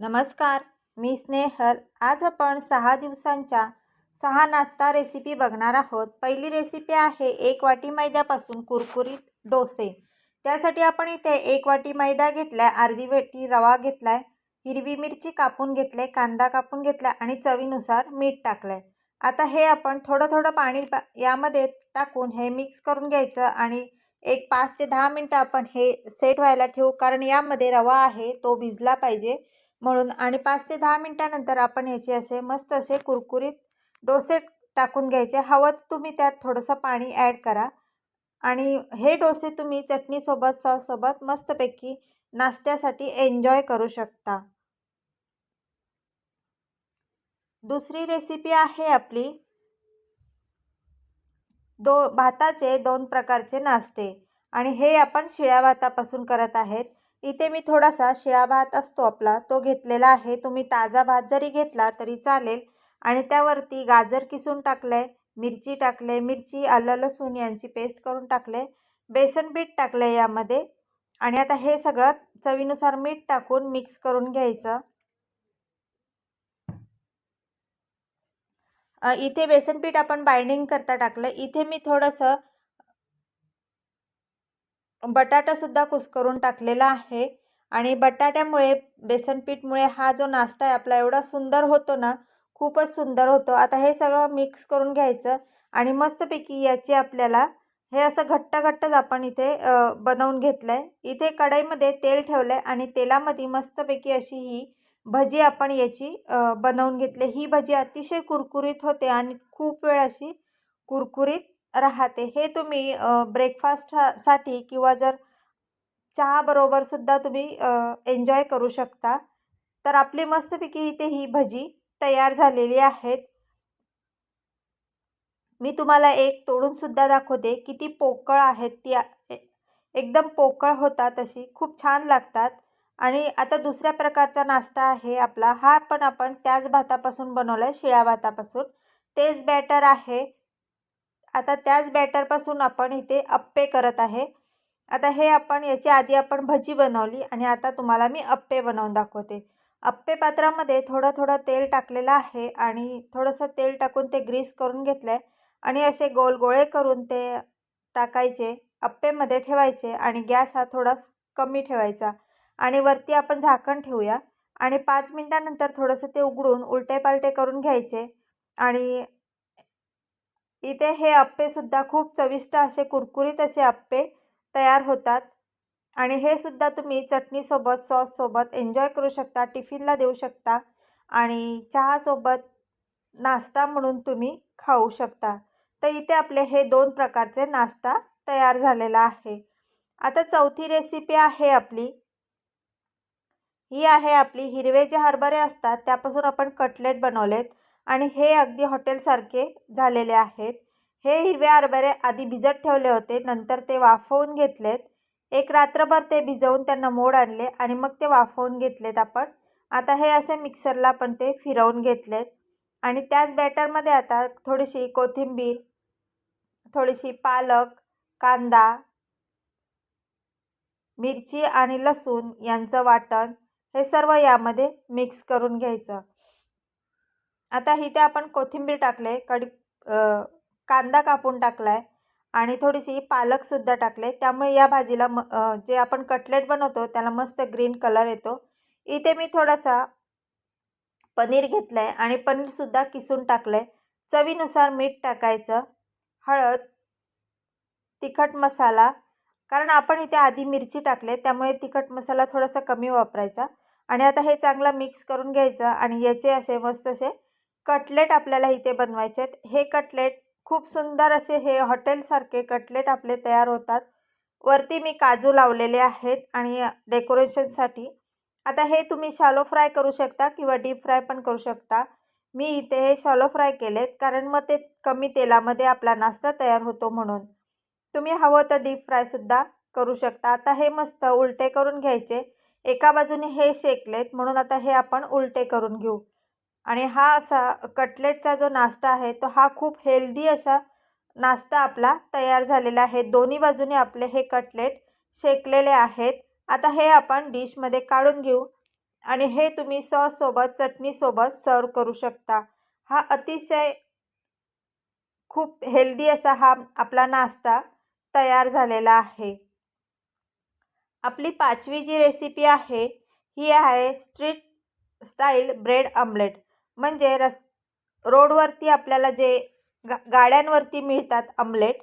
नमस्कार मी स्नेहल. आज आपण सहा दिवसांच्या सहा नाश्ता रेसिपी बघणार आहोत. पहिली रेसिपी आहे एक वाटी मैद्यापासून कुरकुरीत डोसे. त्यासाठी आपण इथे एक वाटी मैदा घेतला आहे अर्धी वाटी रवा घेतला आहे हिरवी मिरची कापून घेतले आहे कांदा कापून घेतला आणि चवीनुसार मीठ टाकलं आहे आता हे आपण थोडं थोडं पाणी पा यामध्ये टाकून हे मिक्स करून घ्यायचं आणि एक पाच ते दहा मिनटं आपण हे सेट व्हायला ठेवू. कारण यामध्ये रवा आहे तो भिजला पाहिजे. म्हणून आणि पाच ते दहा मिनटानंतर आपण याचे असे मस्त असे कुरकुरीत डोसे टाकून घ्यायचे. हवं तर तुम्ही त्यात थोडंसं पाणी ॲड करा. आणि हे डोसे तुम्ही चटणीसोबत सॉससोबत मस्तपैकी नाश्त्यासाठी एन्जॉय करू शकता. दुसरी रेसिपी आहे आपली दो भाताचे दोन प्रकारचे नाश्ते. आणि हे आपण शिळ्या भातापासून करत आहेत. इथे मी थोडासा शिळा भात असतो आपला तो घेतलेला आहे. तुम्ही ताजा भात जरी घेतला तरी चालेल. आणि त्यावरती गाजर किसून टाकलं आहे मिरची टाकले मिरची आलं लसूण यांची पेस्ट करून टाकले बेसन पीठ टाकलं आहे यामध्ये. आणि आता हे सगळं चवीनुसार मीठ टाकून मिक्स करून घ्यायचं. इथे बेसन पीठ आपण बाइंडिंग करता टाकलं. इथे मी थोडंसं बटाटासुद्धा कुस्करून टाकलेला आहे. आणि बटाट्यामुळे बेसनपीठमुळे हा जो नाश्ता आहे आपला एवढा सुंदर होतो ना खूपच सुंदर होतो. आता हे सगळं मिक्स करून घ्यायचं आणि मस्तपैकी याची आपल्याला हे असं घट्ट घट्टच आपण इथे बनवून घेतलं आहे इथे कढईमध्ये तेल ठेवलं आहे आणि तेलामध्ये मस्तपैकी अशी ही भजी आपण याची बनवून घेतली. ही भजी अतिशय कुरकुरीत होते आणि खूप वेळ अशी कुरकुरीत राहते. हे तुम्ही ब्रेकफास्टसाठी किंवा जर चहाबरोबरसुद्धा तुम्ही एन्जॉय करू शकता. तर आपली मस्तपैकी इथे ही भजी तयार झालेली आहेत. मी तुम्हाला एक तोडूनसुद्धा दाखवते. किती पोकळ आहेत ती एकदम पोकळ होतात तशी खूप छान लागतात. आणि आता दुसऱ्या प्रकारचा नाश्ता आहे आपला. हा पण आपण त्याच भातापासून बनवला आहे शिळ्या भातापासून. तेच बॅटर आहे. आता त्याच बॅटरपासून आपण इथे अप्पे करत आहे. आता हे आपण याच्या आधी आपण भजी बनवली आणि आता तुम्हाला मी अप्पे बनवून दाखवते. अप्पे पात्रामध्ये थोडं थोडं तेल टाकलेलं आहे आणि थोडंसं तेल टाकून ते ग्रीस करून घेतलं आहे आणि असे गोल गोळे करून ते टाकायचे अप्पेमध्ये ठेवायचे आणि गॅस हा थोडा कमी ठेवायचा. आणि वरती आपण झाकण ठेवूया आणि पाच मिनटानंतर थोडंसं ते उघडून उलटे पालटे करून घ्यायचे आणि इथे हे अप्पेसुद्धा खूप चविष्ट असे कुरकुरीत असे अप्पे तयार होतात. आणि हे सुद्धा तुम्ही चटणीसोबत सॉससोबत एन्जॉय करू शकता टिफिनला देऊ शकता आणि चहासोबत नाश्ता म्हणून तुम्ही खाऊ शकता. तर इथे आपले हे दोन प्रकारचे नाश्ता तयार झालेला आहे. आता चौथी रेसिपी आहे आपली. ही आहे आपली हिरवे जे हरभरे असतात त्यापासून आपण कटलेट बनवलेत. आणि हे अगदी हॉटेलसारखे झालेले आहेत. हे हिरवे हरभरे आधी भिजत ठेवले होते. नंतर ते वाफवून घेतलेत. एक रात्रभर ते भिजवून त्यांना मोड आणले आणि मग ते वाफवून घेतलेत आपण. आता हे असे मिक्सरला पण ते फिरवून घेतलेत. आणि त्याच बॅटरमध्ये आता थोडीशी कोथिंबीर थोडीशी पालक कांदा मिरची आणि लसूण यांचं वाटण हे सर्व यामध्ये मिक्स करून घ्यायचं. आता इथे आपण कोथिंबीर टाकले कडी कांदा कापून टाकला आहे आणि थोडीशी पालकसुद्धा टाकले त्यामुळे या भाजीला म जे आपण कटलेट बनवतो त्याला मस्त ग्रीन कलर येतो. इथे मी थोडासा पनीर घेतलं आहे आणि पनीरसुद्धा किसून टाकलं आहे चवीनुसार मीठ टाकायचं हळद तिखट मसाला कारण आपण इथे आधी मिरची टाकले त्यामुळे तिखट मसाला थोडासा कमी वापरायचा. आणि आता हे चांगलं मिक्स करून घ्यायचं आणि याचे असे मस्त असे कटलेट आपल्याला इथे बनवायचे आहेत. हे कटलेट खूप सुंदर असे हे हॉटेलसारखे कटलेट आपले तयार होतात. वरती मी काजू लावलेले आहेत आणि डेकोरेशनसाठी आता हे तुम्ही शालो फ्राय करू शकता किंवा डीप फ्राय पण करू शकता. मी इथे हे शॅलो फ्राय केलेत कारण मग ते कमी तेलामध्ये आपला नाश्ता तयार होतो म्हणून. तुम्ही हवं तर डीप फ्रायसुद्धा करू शकता. आता हे मस्त उलटे करून घ्यायचे. एका बाजूने हे शेकलेत म्हणून आता हे आपण उलटे करून घेऊ. आणि हा असा कटलेटचा जो नाश्ता आहे तो हा खूप हेल्दी असा नाश्ता आपला तयार झालेला आहे. दोन्ही बाजूने आपले हे कटलेट शेकलेले आहेत. आता हे आपण डिशमध्ये काढून घेऊ आणि हे तुम्ही सॉससोबत चटणीसोबत सर्व करू शकता. हा अतिशय खूप हेल्दी असा हा आपला नाश्ता तयार झालेला आहे. आपली पाचवी जी रेसिपी आहे ही आहे स्ट्रीट स्टाईल ब्रेड आमलेट म्हणजे रस रोडवरती आपल्याला जे गा गाड्यांवरती मिळतात आमलेट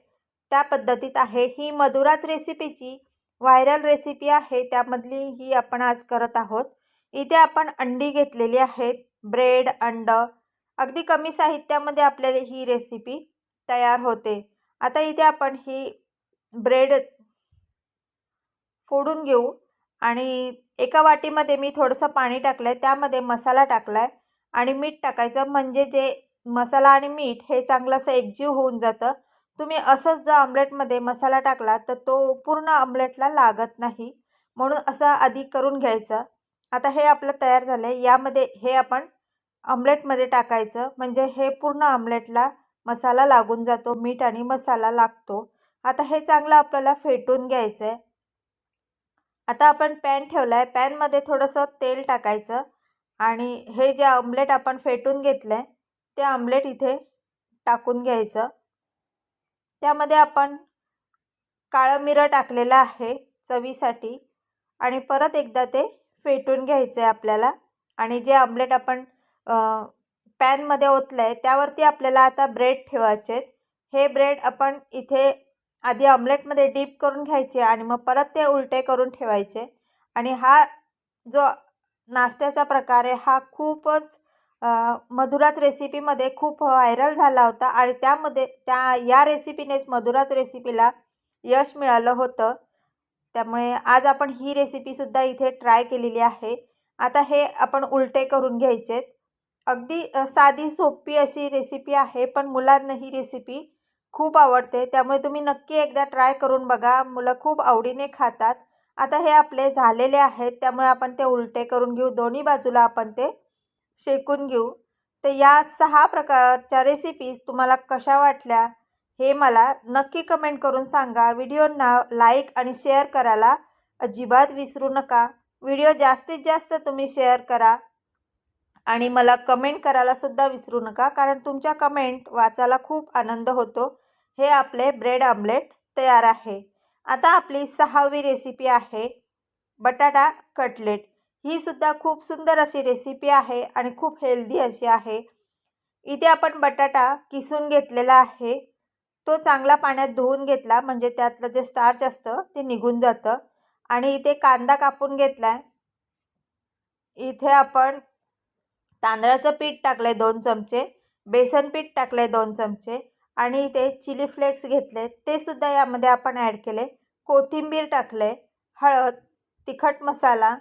त्या पद्धतीत आहे. ही मधुराज रेसिपीची व्हायरल रेसिपी आहे. त्यामधली ही आपण आज करत आहोत. इथे आपण अंडी घेतलेली आहेत. ब्रेड अंड अगदी कमी साहित्यामध्ये आपल्याला ही रेसिपी तयार होते. आता इथे आपण ही ब्रेड फोडून घेऊ. आणि एका वाटीमध्ये मी थोडंसं पाणी टाकलं आहे त्यामध्ये मसाला टाकला आहे आणि मीठ टाकायचं. म्हणजे जे मसाला आणि मीठ हे चांगलं असं एकजीव होऊन जातं. तुम्ही असंच जर आमलेटमध्ये मसाला टाकला तर तो पूर्ण आमलेटला लागत नाही. म्हणून असं आधी करून घ्यायचं. आता हे आपलं तयार झालं आहे यामध्ये हे आपण आमलेटमध्ये टाकायचं. म्हणजे हे पूर्ण आमलेटला मसाला लागून जातो. मीठ आणि मसाला लागतो. आता हे चांगलं आपल्याला फेटून घ्यायचं आहे आता आपण पॅन ठेवला आहे पॅनमध्ये थोडंसं तेल टाकायचं. आणि हे जे आमलेट आपण फेटून घेतलं आहे ते आमलेट इथे टाकून घ्यायचं. त्यामध्ये आपण काळं मिरं टाकलेलं आहे चवीसाठी आणि परत एकदा ते फेटून घ्यायचं आहे आपल्याला. आणि जे आमलेट आपण पॅनमध्ये ओतलं आहे त्यावरती आपल्याला आता ब्रेड ठेवायचे आहेत. हे ब्रेड आपण इथे आधी ऑमलेटमध्ये डीप करून घ्यायचे आणि मग परत ते उलटे करून ठेवायचे. आणि हा जो नाश्त्याचा प्रकार आहे हा खूपच मधुराज रेसिपीमध्ये खूप व्हायरल झाला होता आणि त्यामध्ये त्या या रेसिपीनेच मधुराज रेसिपीला यश मिळालं होतं. त्यामुळे आज आपण ही रेसिपीसुद्धा इथे ट्राय केलेली आहे. आता हे आपण उलटे करून घ्यायचेत अगदी साधी सोपी अशी रेसिपी आहे पण मुलांना ही रेसिपी खूप आवडते. त्यामुळे तुम्ही नक्की एकदा ट्राय करून बघा. मुलं खूप आवडीने खातात. आता हे आपले झालेले आहेत त्यामुळे आपण ते उलटे करून घेऊ. दोन्ही बाजूला आपण ते शेकून घेऊ. तर या सहा प्रकारच्या रेसिपीज तुम्हाला कशा वाटल्या हे मला नक्की कमेंट करून सांगा. व्हिडिओंना लाईक आणि शेअर करायला अजिबात विसरू नका. व्हिडिओ जास्तीत जास्त तुम्ही शेअर करा आणि मला कमेंट करायलासुद्धा विसरू नका कारण तुमच्या कमेंट वाचायला खूप आनंद होतो. हे आपले ब्रेड आमलेट तयार आहे. आता आपली सहावी रेसिपी आहे बटाटा कटलेट. ही सुद्धा खूप सुंदर अशी रेसिपी आहे आणि खूप हेल्दी अशी आहे. इथे आपण बटाटा किसून घेतलेला आहे. तो चांगला पाण्यात धुवून घेतला म्हणजे त्यातलं जे स्टार्च असतं ते निघून जातं. आणि इथे कांदा कापून घेतला आहे इथे आपण तांदळाचं पीठ टाकलं आहे दोन चमचे बेसन पीठ टाकलं आहे दोन चमचे. आणि इथे चिली फ्लेक्स घेतले ते सुद्धा यामध्ये आपण ॲड केले. कोथिंबीर टाकले हळद तिखट मसाला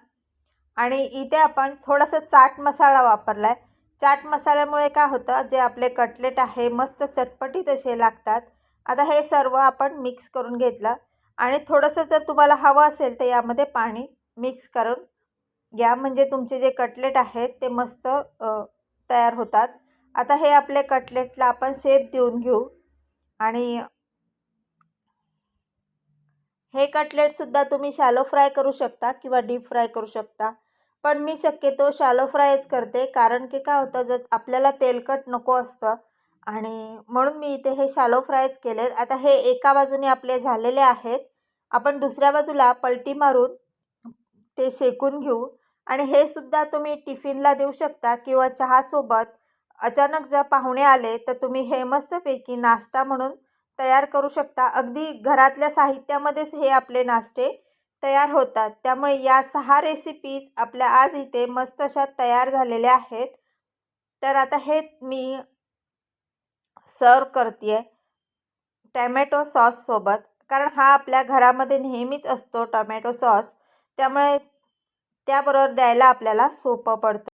आणि इथे आपण थोडंसं चाट मसाला वापरला आहे चाट मसाल्यामुळे काय होतं जे आपले कटलेट आहे मस्त चटपटीत असे लागतात. आता हे सर्व आपण मिक्स करून घेतलं आणि थोडंसं जर तुम्हाला हवं असेल तर यामध्ये पाणी मिक्स करून घ्या. म्हणजे तुमचे जे कटलेट आहेत ते मस्त तयार होतात. आता हे आपले कटलेटला आपण शेप देऊन घेऊ. आणि हे कटलेटसुद्धा तुम्ही शॅलो फ्राय करू शकता किंवा डीप फ्राय करू शकता. पण मी शक्यतो शॅलो फ्रायच करते कारण की काय होतं जर आपल्याला तेलकट नको असतं आणि म्हणून मी इथे हे शॅलो फ्रायच केले आता हे एका बाजूने आपले झालेले आहेत. आपण दुसऱ्या बाजूला पलटी मारून ते शेकून घेऊ. आणि हे सुद्धा तुम्ही टिफिनला देऊ शकता किंवा चहासोबत अचानक जर पाहुणे आले तर तुम्ही हे मस्तपैकी नाश्ता म्हणून तयार करू शकता. अगदी घरातल्या साहित्यामध्येच हे आपले नाश्ते तयार होतात. त्यामुळे या सहा रेसिपीज आपल्या आज इथे मस्त अशा तयार झालेल्या आहेत. तर आता हे मी सर्व करते आहे टॅमॅटो सॉससोबत कारण हा आपल्या घरामध्ये नेहमीच असतो टोमॅटो सॉस. त्यामुळे त्याबरोबर द्यायला आपल्याला सोपं पडतं.